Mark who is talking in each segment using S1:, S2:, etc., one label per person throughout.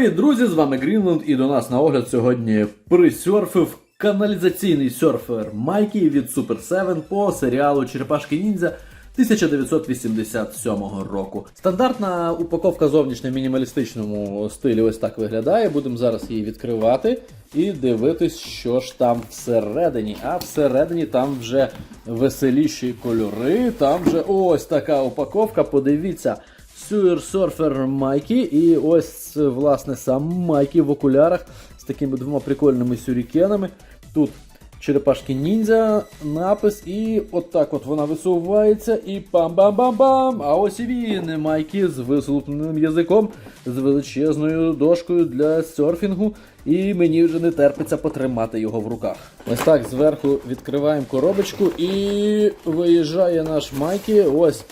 S1: Привіт, друзі! З вами Грінленд, і до нас на огляд сьогодні присерфив каналізаційний серфер Майкі від Super 7 по серіалу Черепашки Ніндзя 1987 року. Стандартна упаковка зовнішня в мінімалістичному стилі ось так виглядає. Будемо зараз її відкривати і дивитись, що ж там всередині. А всередині там вже веселіші кольори. Там вже ось така упаковка. Подивіться. Sewer Surfer Майкі, і ось власне сам Майкі в окулярах з такими двома прикольними сюрікенами. Тут черепашки ніндзя, напис, і отак от вона висувається, і пам-бам-бам-бам! А ось і він, Майкі з висолопненим язиком, з величезною дошкою для серфінгу, і мені вже не терпиться потримати його в руках. Ось так зверху відкриваємо коробочку і виїжджає наш Майкі. Ось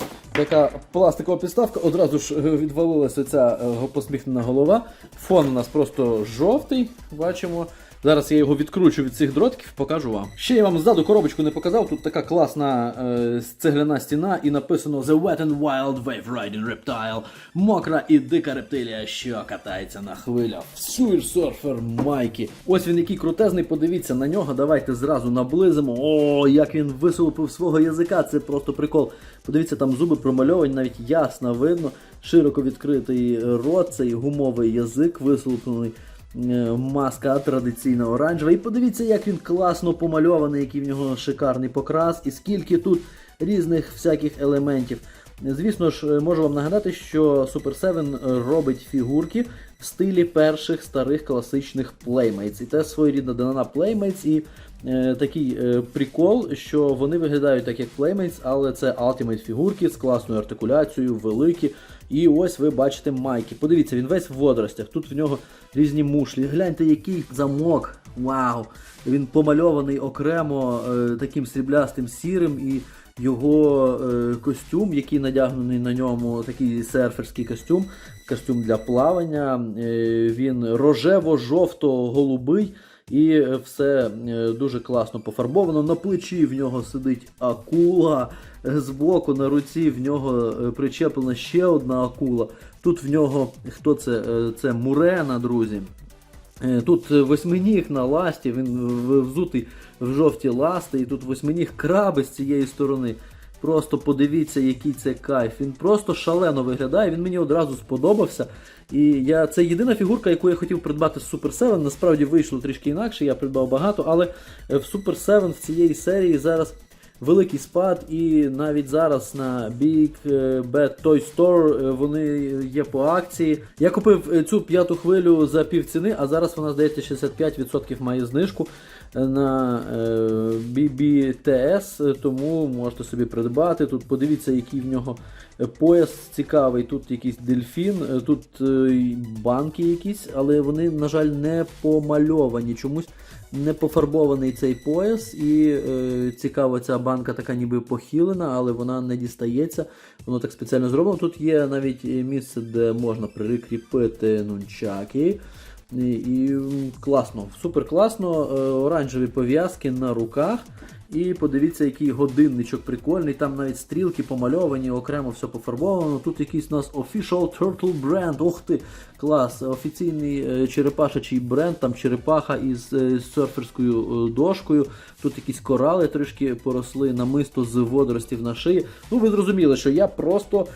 S1: така пластикова підставка, одразу ж е, відвалилася ця е, посміхнена голова. Фон у нас просто жовтий, бачимо. Зараз я його відкручу від цих дротиків, покажу вам. Ще я вам ззаду коробочку не показав. Тут така класна е, цегляна стіна, і написано The Wet and Wild Wave Riding Reptile. Мокра і дика рептилія, що катається на хвилях. Surfer Майкі. Ось він який крутезний, подивіться на нього. Давайте зразу наблизимо. О, як він висолопив свого язика, це просто прикол. Подивіться, там зуби промальовані, навіть ясно видно. Широко відкритий рот, цей гумовий язик висолоплений. Е, Маска традиційна оранжева. І подивіться, як він класно помальований, який в нього шикарний покрас, і скільки тут різних всяких елементів. Звісно ж, е, можу вам нагадати, що Super 7 робить фігурки в стилі перших старих класичних Playmates. І це своєрідна данина Playmates, і е, такий е, прикол, що вони виглядають так, як Playmates, але це Ultimate фігурки з класною артикуляцією, великі. І ось ви бачите майки. Подивіться, він весь в водоростях. Тут в нього різні мушлі. Гляньте, який замок. Вау! Він помальований окремо е, таким сріблястим сірим і його е, костюм, який надягнений на ньому, такий серферський костюм, костюм для плавання. Е, він рожево-жовто-голубий. І все е, дуже класно пофарбовано. На плечі в нього сидить акула. Е, Збоку на руці в нього е, причеплена ще одна акула. Тут в нього хто це? Е, Це Мурена, друзі. Е, Тут восьминіг на ласті, він взутий в жовті ласти, і тут восьминіг краби з цієї сторони. Просто подивіться, який це кайф. Він просто шалено виглядає. Він мені одразу сподобався. І я це єдина фігурка, яку я хотів придбати з Super 7. Насправді вийшло трішки інакше, я придбав багато, але е, в Super 7 в цієї серії зараз великий спад, і навіть зараз на Big е, Bad Toy Store е, вони є по акції. Я купив е, цю п'яту хвилю за пів ціни, а зараз вона здається 65% має знижку на BBTS, тому можете собі придбати. Тут подивіться, який в нього пояс цікавий. Тут якийсь дельфін, тут банки якісь, але вони, на жаль, не помальовані чомусь не пофарбований цей пояс, і е, цікаво, ця банка така ніби похилена, але вона не дістається. Воно так спеціально зроблено. Тут є навіть місце, де можна прикріпити нунчаки. І, і класно, супер класно. Е, оранжеві пов'язки на руках. І подивіться, який годинничок прикольний. Там навіть стрілки помальовані, окремо все пофарбовано. Тут якийсь у нас Official Turtle Brand. Ох ти, клас! Офіційний е, черепашачий бренд, там черепаха із е, серферською е, дошкою. Тут якісь корали трішки поросли, намисто з водоростів на шиї. Ну, ви зрозуміли, що я просто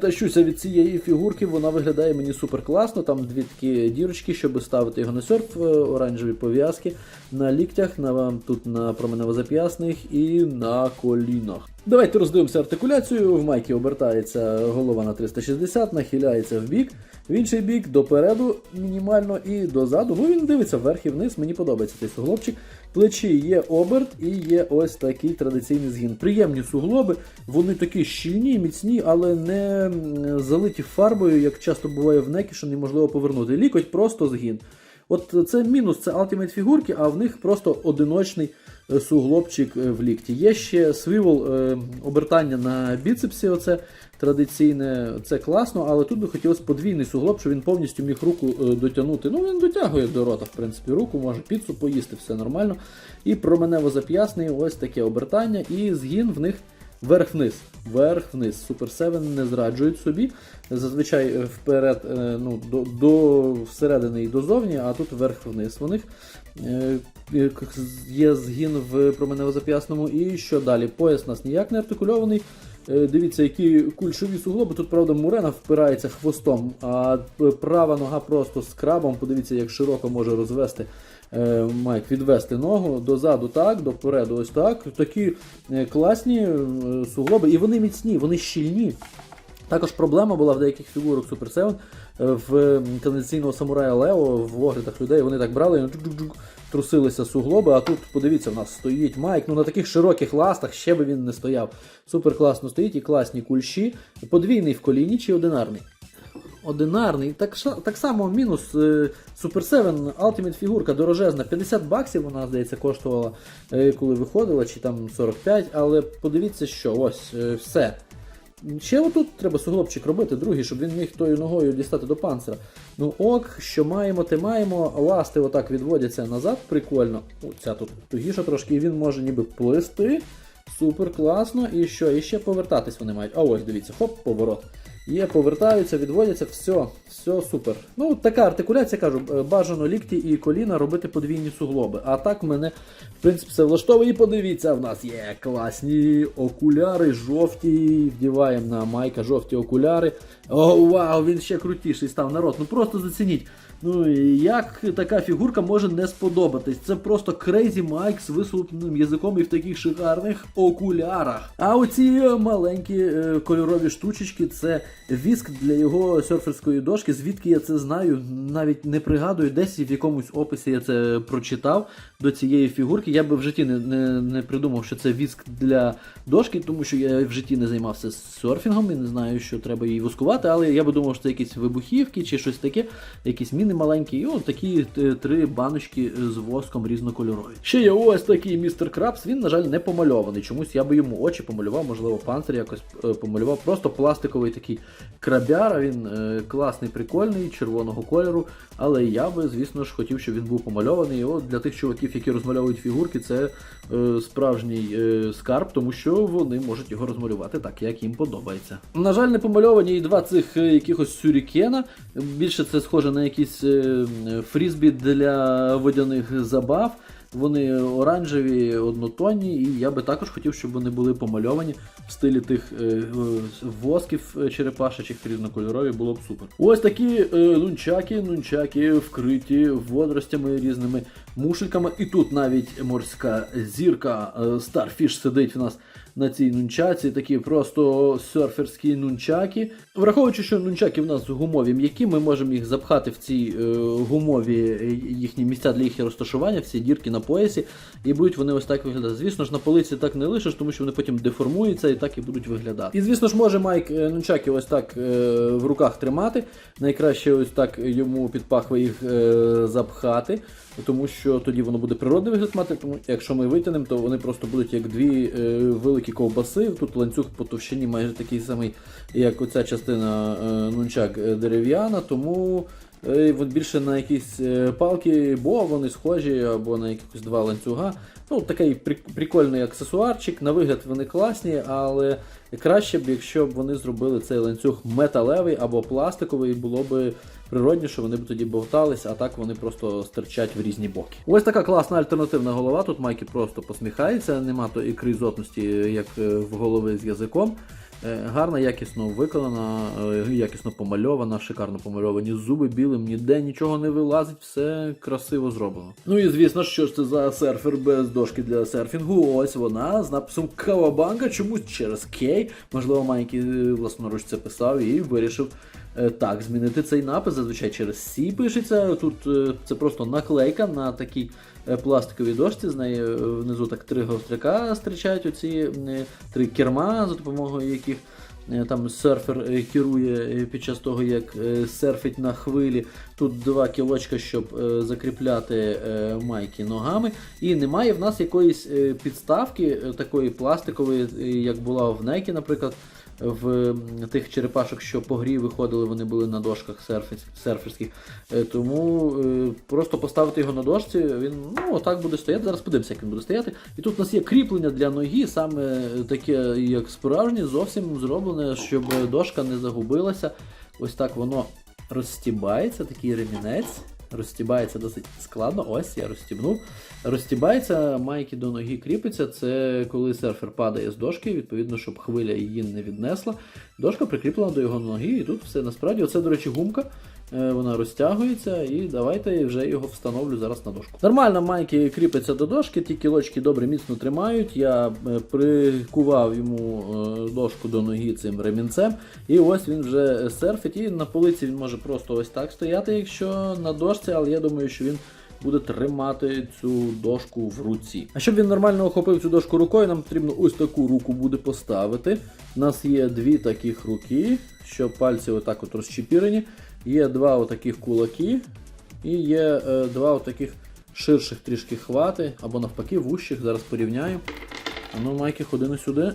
S1: тащуся від цієї фігурки, вона виглядає мені супер класно. Там дві такі дірочки, щоб ставити його на серф, оранжеві пов'язки на ліктях, на вам тут на променево-зап'ясних і на колінах. Давайте роздивимося артикуляцію. В майки обертається голова на 360, нахиляється в бік, в інший бік допереду мінімально і дозаду. Ну він дивиться вверх і вниз. Мені подобається цей суглобчик. Плечі є оберт і є ось такий традиційний згін. Приємні суглоби, вони такі щільні, міцні, але не залиті фарбою, як часто буває в некі, що неможливо повернути. Лікоть просто згін. От це мінус, це Ultimate фігурки, а в них просто одиночний суглобчик е, в лікті. Є ще свивол е, обертання на біцепсі, оце традиційне, це класно, але тут би хотілося подвійний суглоб, щоб він повністю міг руку е, дотягнути. Ну, він дотягує до рота, в принципі, руку, може піцу поїсти, все нормально. І променево зап'ясний ось таке обертання, і згін в них вверх-вниз. вверх-вниз. Super 7 не зраджують собі. Зазвичай е, вперед, е, ну, до, до всередини і дозовні, а тут вверх-вниз. У них е, є згін в променево-зап'ясному. І що далі? Пояс у нас ніяк не артикульований. Е, Дивіться, які кульшові суглоби. Тут, правда, Мурена впирається хвостом, а права нога просто з крабом. Подивіться, як широко може розвести е, Майк, відвести ногу дозаду так, допереду ось так. Такі е, класні е, суглоби, і вони міцні, вони щільні. Також проблема була в деяких фігурах Super 7 е, в каналізаційного самурая Лео в оглядах людей. Вони так брали трусилися суглоби. А тут подивіться, в нас стоїть Майк. Ну на таких широких ластах ще би він не стояв. Супер класно стоїть і класні кульші. Подвійний в коліні чи одинарний? Одинарний. Так, так само мінус е, Super 7 Ultimate фігурка дорожезна. 50 баксів вона, здається, коштувала, е, коли виходила, чи там 45, але подивіться, що ось е, все. Ще отут треба суглобчик робити, другий, щоб він міг тою ногою дістати до панцира. Ну ок, що маємо, те маємо. Ласти отак відводяться назад, прикольно. О, ця тут тугіша трошки, і він може ніби плисти. Супер класно. І що? І ще повертатись вони мають. А ось дивіться, хоп, поворот. Є, повертаються, відводяться, все, все супер. Ну, така артикуляція, кажу, е, бажано лікті і коліна робити подвійні суглоби. А так мене, в принципі, все влаштовує. І подивіться, в нас є класні окуляри, жовті. Вдіваємо на майка жовті окуляри. О, вау, він ще крутіший став народ. Ну просто зацініть. Ну як така фігурка може не сподобатись? Це просто Crazy Mike з висунутим язиком і в таких шикарних окулярах. А оці е, маленькі е, кольорові штучечки це віск для його серферської дошки. Звідки я це знаю, навіть не пригадую, десь в якомусь описі я це прочитав до цієї фігурки. Я би в житті не, не, не придумав, що це віск для дошки, тому що я в житті не займався серфінгом і не знаю, що треба її воскувати, але я би думав, що це якісь вибухівки чи щось таке, якісь міни маленькі, і от такі е, три баночки з воском різнокольорові. Ще є ось такий містер Крабс, він, на жаль, не помальований. Чомусь я би йому очі помалював, можливо, панцир якось е, помалював. Просто пластиковий такий крабяра, він е, класний, прикольний, червоного кольору. Але я би, звісно ж, хотів, щоб він був помальований. І от для тих чуваків, які розмальовують фігурки, це справжній скарб, тому що вони можуть його розмалювати так, як їм подобається. На жаль, не помальовані і два цих якихось сюрікена. Більше це схоже на якісь е, фрізбі для водяних забав. Вони оранжеві, однотонні, і я би також хотів, щоб вони були помальовані в стилі тих е, е, восків е, черепашачих різнокольорові, було б супер. Ось такі е, нунчаки, нунчаки вкриті водоростями різними мушельками. І тут навіть морська зірка е, Starfish сидить в нас на цій нунчаці, такі просто серферські нунчаки. Враховуючи, що нунчаки в нас гумові м'які, ми можемо їх запхати в ці е, гумові е, їхні місця для їх розташування, в ці дірки на поясі, і будуть вони ось так виглядати. Звісно ж, на полиці так не лишиш, тому що вони потім деформуються і так і будуть виглядати. І звісно ж, може Майк е, нунчаки ось так е, в руках тримати. Найкраще ось так йому під пахви їх е, запхати, тому що тоді воно буде природний вигляд мати. Тому якщо ми витягнемо, то вони просто будуть як дві е, великі ковбаси. Тут ланцюг по товщині майже такий самий, як оця частина е, нунчак е, дерев'яна, тому. е, Більше на якісь е, палки, бо вони схожі, або на якихось два ланцюга. Ну, такий прикольний аксесуарчик. На вигляд вони класні, але краще б, якщо б вони зробили цей ланцюг металевий або пластиковий, було б природніше, вони б тоді бовтались, а так вони просто стирчать в різні боки. Ось така класна альтернативна голова. Тут Майкі просто посміхається, нема то ікри зотності, як е, в голови з язиком. Е, Гарна, якісно виконана, е, якісно помальована, шикарно помальовані зуби білим, ніде нічого не вилазить, все красиво зроблено. Ну і звісно, що ж це за серфер без дошки для серфінгу. Ось вона з написом Кавабанка, чомусь через Кей. Можливо, е, власноруч це писав і вирішив е, так змінити цей напис. Зазвичай через Сі пишеться. Тут це просто наклейка на такій пластиковій дошці. З неї внизу так три гостряка зустрічають оці три керма, за допомогою яких там серфер е, керує е, під час того, як е, серфить на хвилі. Тут два кілочка, щоб е, закріпляти е, майки ногами. І немає в нас якоїсь е, підставки е, такої пластикової, е, як була в Nike, наприклад. В тих черепашок, що по грі виходили, вони були на дошках серферсь- серферських. Е, Тому е, просто поставити його на дошці, він ну, отак буде стояти. Зараз подивимося, як він буде стояти. І тут у нас є кріплення для ноги, саме таке, як справжнє, зовсім зроблене, щоб дошка не загубилася. Ось так воно розстібається, такий ремінець. Розстібається досить складно. Ось я розстібнув. Розстібається, майки до ноги кріпиться. Це коли серфер падає з дошки, відповідно, щоб хвиля її не віднесла. Дошка прикріплена до його ноги, і тут все насправді. Оце, до речі, гумка. Е, Вона розтягується, і давайте вже його встановлю зараз на дошку. Нормально майки кріпиться до дошки, ті кілочки добре міцно тримають. Я е, прикував йому е, дошку до ноги цим ремінцем, і ось він вже серфить. І на полиці він може просто ось так стояти, якщо на дошці, але я думаю, що він буде тримати цю дошку в руці. А щоб він нормально охопив цю дошку рукою, нам потрібно ось таку руку буде поставити. У нас є дві таких руки, що пальці отак от розчепірені. Є два отаких кулаки, і є е, два отаких ширших трішки хвати, або навпаки, вущих. Зараз порівняю. А ну, майки, ходи на сюди.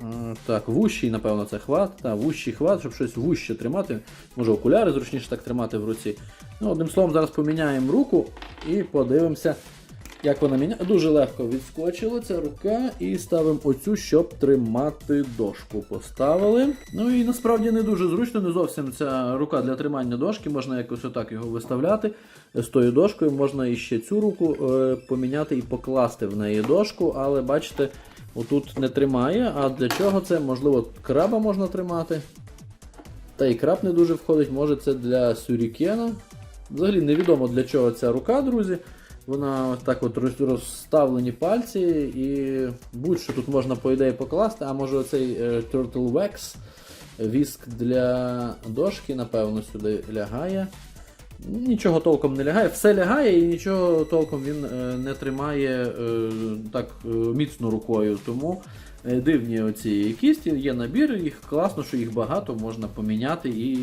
S1: Е, Так, вущий, напевно, це хват. Та, вущий хват, щоб щось вуще тримати. Може окуляри зручніше так тримати в руці. Ну, одним словом, зараз поміняємо руку і подивимося, як вона міняє. Дуже легко відскочила ця рука і ставимо оцю, щоб тримати дошку. Поставили. Ну і насправді не дуже зручно, не зовсім ця рука для тримання дошки. Можна якось отак його виставляти з тою дошкою. Можна і ще цю руку е, поміняти і покласти в неї дошку, але бачите, отут не тримає. А для чого це? Можливо, краба можна тримати. Та і краб не дуже входить, може це для сюрікена. Взагалі невідомо для чого ця рука, друзі. Вона так от розставлені пальці, і будь-що тут можна по ідеї покласти, а може оцей е, Turtle Wax, віск для дошки, напевно, сюди лягає. Нічого толком не лягає, все лягає і нічого толком він е, не тримає е, так е, міцно рукою. Тому дивні оці кісті, є набір, їх класно, що їх багато, можна поміняти і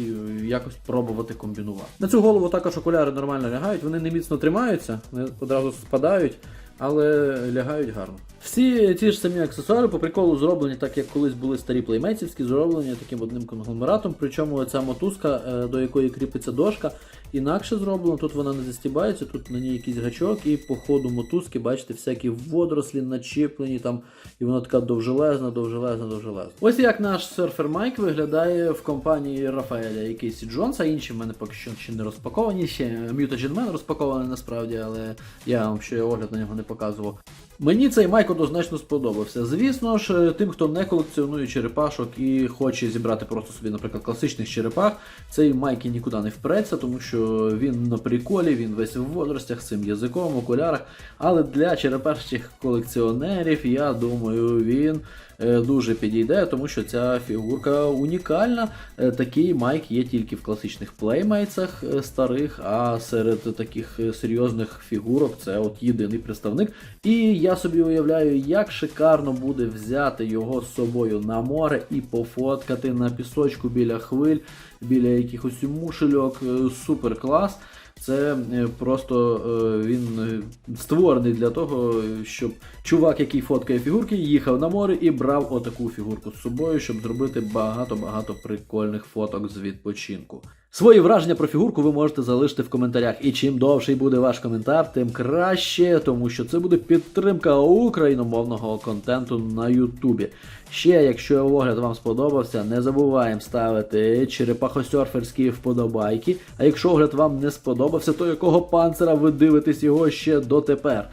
S1: якось пробувати комбінувати. На цю голову також окуляри нормально лягають, вони не міцно тримаються, вони одразу спадають. Але лягають гарно. Всі ці ж самі аксесуари по приколу зроблені так, як колись були старі плеймейтівські, зроблені таким одним конгломератом. Причому ця мотузка, до якої кріпиться дошка, інакше зроблена. Тут вона не застібається, тут на ній якийсь гачок, і по ходу мотузки, бачите, всякі водорослі начеплені там, і вона така довжелезна, довжелезна, довжелезна. Ось як наш серфер Майк виглядає в компанії Рафаеля і Кейсі Джонса. Інші в мене поки що ще не розпаковані. Ще Mutagen Man розпакований насправді, але я вам ще огляд на нього не показував. Мені цей майк однозначно сподобався. Звісно ж, тим, хто не колекціонує черепашок і хоче зібрати просто собі, наприклад, класичних черепах, цей майк і нікуди не впреться, тому що він на приколі, він весь в водоростях, з цим язиком, окулярах. Але для черепашчих колекціонерів, я думаю, він дуже підійде, тому що ця фігурка унікальна. Е, Такий майк є тільки в класичних плеймейтсах е, старих, а серед таких е, серйозних фігурок це от єдиний представник. І я собі уявляю, як шикарно буде взяти його з собою на море і пофоткати на пісочку біля хвиль, біля якихось мушельок. Е, Супер клас. Це е, просто е, він е, створений для того, щоб чувак, який фоткає фігурки, їхав на море і брав отаку фігурку з собою, щоб зробити багато-багато прикольних фоток з відпочинку. Свої враження про фігурку ви можете залишити в коментарях. І чим довший буде ваш коментар, тим краще, тому що це буде підтримка україномовного контенту на Ютубі. Ще, якщо огляд вам сподобався, не забуваємо ставити черепахосерферські вподобайки. А якщо огляд вам не сподобався, то якого панцера ви дивитесь його ще дотепер?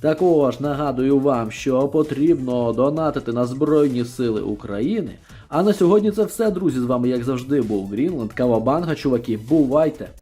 S1: Також нагадую вам, що потрібно донатити на Збройні Сили України. А на сьогодні це все, друзі. З вами, як завжди, був Грінланд, Кавабанга, чуваки. Бувайте!